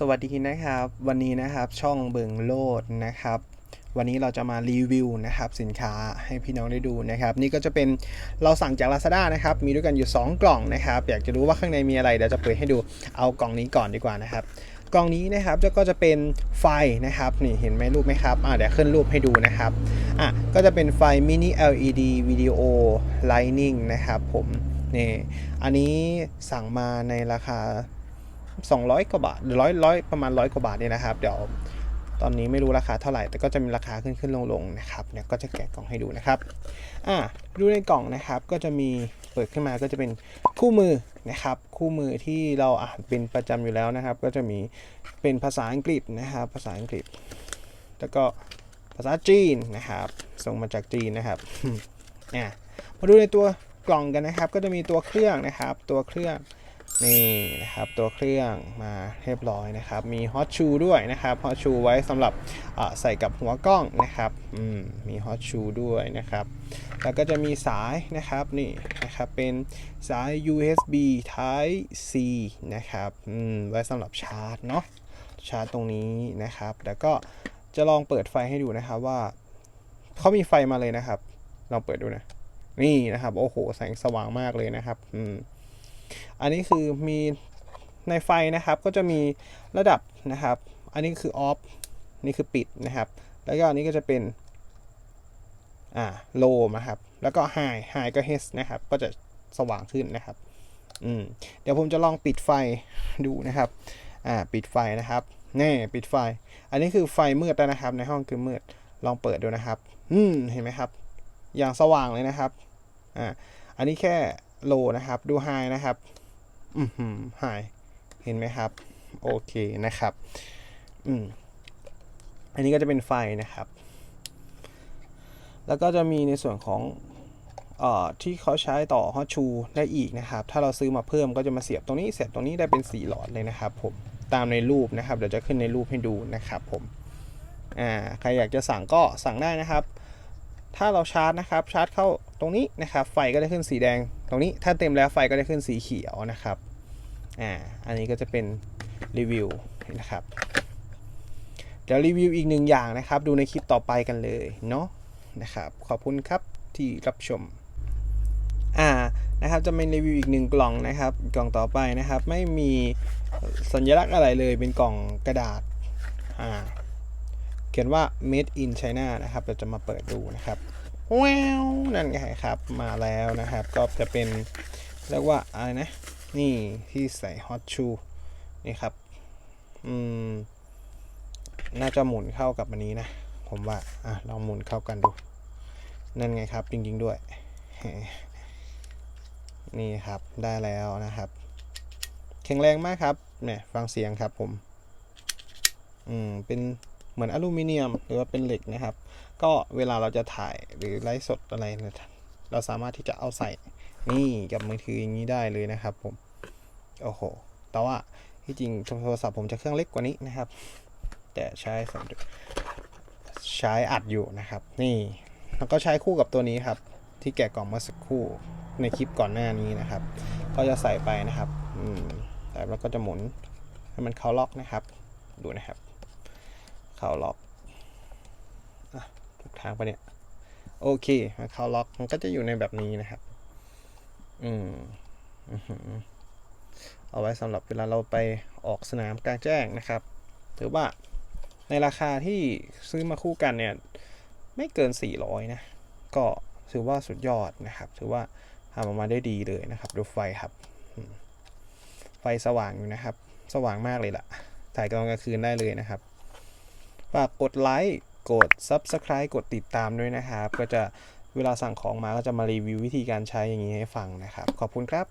สวัสดีนะครับ วันนี้นะครับช่องเบิงโลดนะครับ วันนี้เราจะมารีวิวนะครับสินค้าให้พี่น้องได้ดูนะครับ นี่ก็จะเป็นเราสั่งจาก Lazada นะครับ มีด้วยกันอยู่ 2 กล่องนะครับ อยากจะรู้ว่าข้างในมีอะไรเดี๋ยวจะเปิดให้ดูเอากล่องนี้ก่อนดีกว่านะครับ กล่องนี้นะครับก็จะเป็นไฟนะครับนี่เห็นไหมรูปไหมครับอ่าเดี๋ยวขึ้นรูปให้ดูนะครับอะก็จะเป็นไฟ mini LED video lighting นะครับผมนี่อันนี้สั่งมาในราคา 200กว่าบาทหรือร้อยร้อยประมาณร้อยกว่าบาทเนี่ยนะครับ เดี๋ยวตอนนี้ไม่รู้ราคาเท่าไหร่ แต่ก็จะมีราคาขึ้นขึ้นลงลงนะครับเนี่ยก็จะแกะกล่องให้ดูนะครับอ่าดูในกล่องนะครับก็จะมีเปิดขึ้นมาก็จะเป็นคู่มือนะครับ คู่มือที่เราอ่านเป็นประจำอยู่แล้วนะครับ ก็จะมีเป็นภาษาอังกฤษนะครับ ภาษาอังกฤษ แล้วก็ภาษาจีนนะครับส่งมาจากจีนนะครับอะมาดูในตัวกล่องกันนะครับ ก็จะมีตัวเครื่องนะครับ ตัวเครื่อง นี่นะครับตัวเครื่องมาเรียบร้อยนะครับ มีฮอตชูด้วยนะครับฮอตชูไว้สำหรับใส่กับหัวกล้องนะครับมมีฮอตชูด้วยนะครับ แล้วก็จะมีสายนะครับนี่นะครับเป็นสาย USB Type C นะครับไว้สำหรับชาร์จเนาะชาร์จตรงนี้นะครับ แล้วก็จะลองเปิดไฟให้ดูนะครับว่าเขามีไฟมาเลยนะครับลองเปิดดูนะนี่นะครับ โอ้โห แสงสว่างมากเลยนะครับ อืม อันนี้คือมีในไฟนะครับก็จะมีระดับนะครับ อันนี้คือออฟนี่คือปิดนะครับ แล้วก็อันนี้ก็จะเป็นอ่าโลนะครับ แล้วก็ไฮไฮก็เฮสนะครับ ก็จะสว่างขึ้นนะครับอืมเดี๋ยวผมจะลองปิดไฟดูนะครับอ่าปิดไฟนะครับแน่ปิดไฟ อันนี้คือไฟมืดแล้วนะครับ ในห้องคือมืดลองเปิดดูนะครับ อืมเห็นไหมครับ อย่างสว่างเลยนะครับอ่าอันนี้แค่ โลนะครับ ดูไฮนะครับ อืมหายเห็นไหมครับ โอเคนะครับ อืม อันนี้ก็จะเป็นไฟนะครับ แล้วก็จะมีในส่วนของเอ่อที่เขาใช้ต่อฮอตชูได้อีกนะครับ ถ้าเราซื้อมาเพิ่มก็จะมาเสียบตรงนี้เสียบตรงนี้ได้เป็น4หลอดเลยนะครับ ผม ตามในรูปนะครับ เดี๋ยวจะขึ้นในรูปให้ดูนะครับ ผม อ่า ใครอยากจะสั่งก็สั่งได้นะครับ ถ้าเราชาร์จนะครับ ชาร์จเข้าตรงนี้นะครับ ไฟก็จะขึ้นสีแดง ตรงนี้ถ้าเต็มแล้วไฟก็จะขึ้นสีเขียวนะครับอ่าอันนี้ก็จะเป็นรีวิวนะครับเดี๋ยวรีวิวอีกหนึ่งอย่างนะครับ ดูในคลิปต่อไปกันเลยเนาะนะครับ ขอบคุณครับที่รับชมอ่านะครับจะเป็นรีวิวอีกหนึ่งกล่องนะครับ กล่องต่อไปนะครับ ไม่มีสัญลักษณ์อะไรเลยเป็นกล่องกระดาษอ่าเขียนว่า made in China นะครับ เราจะมาเปิดดูนะครับ แววนั่นไงครับมาแล้วนะครับ ก็จะเป็นเรียกว่าอะไรนะ นี่ที่ใส่ฮอตชูนี่ครับ อืม น่าจะหมุนเข้ากับอันนี้นะ ผมว่า อะลองหมุนเข้ากันดู นั่นไงครับ จริง ๆ ด้วย นี่ครับได้แล้วนะครับ แข็งแรงมากครับ เนี่ย ฟังเสียงครับผม อืม เป็น เหมือนอลูมิเนียม หรือว่าเป็นเหล็กนะครับ ก็เวลาเราจะถ่ายหรือไลฟ์สดอะไร เราสามารถที่จะเอาใส่นี่กับมือถืออย่างนี้ได้เลยนะครับผมโอ้โห แต่ว่าที่จริงโทรศัพท์ผมจะเครื่องเล็กกว่านี้นะครับ แต่ใช้สใช้อัดอยู่นะครับ นี่แล้วก็ใช้คู่กับตัวนี้ครับ ที่แกะกล่องเมื่อสักครู่ในคลิปก่อนหน้านี้นะครับ ก็จะใส่ไปนะครับ อืมใส่แล้วก็จะหมุนให้มันเข้าล็อกนะครับ ดูนะครับ เข้าล็อกถูกทางปะเนี่ย โอเคเข้าล็อกมันก็จะอยู่ในแบบนี้นะครับ อืมอื้อหือเอาไว้สำหรับเวลาเราไปออกสนามกลางแจ้งนะครับ ถือว่าในราคาที่ซื้อมาคู่กันเนี่ย ไม่เกิน 400 นะ ก็ถือว่าสุดยอดนะครับ ถือว่าทำออกมาได้ดีเลยนะครับ ดูไฟครับ ไฟสว่างอยู่นะครับ สว่างมากเลยล่ะ ถ่ายกลางกลางคืนได้เลยนะครับ ฝากกดไลค์กด Subscribe กดติดตามด้วยนะครับ ก็จะเวลาสั่งของมาก็จะมารีวิววิธีการใช้อย่างนี้ให้ฟังนะครับ ขอบคุณครับ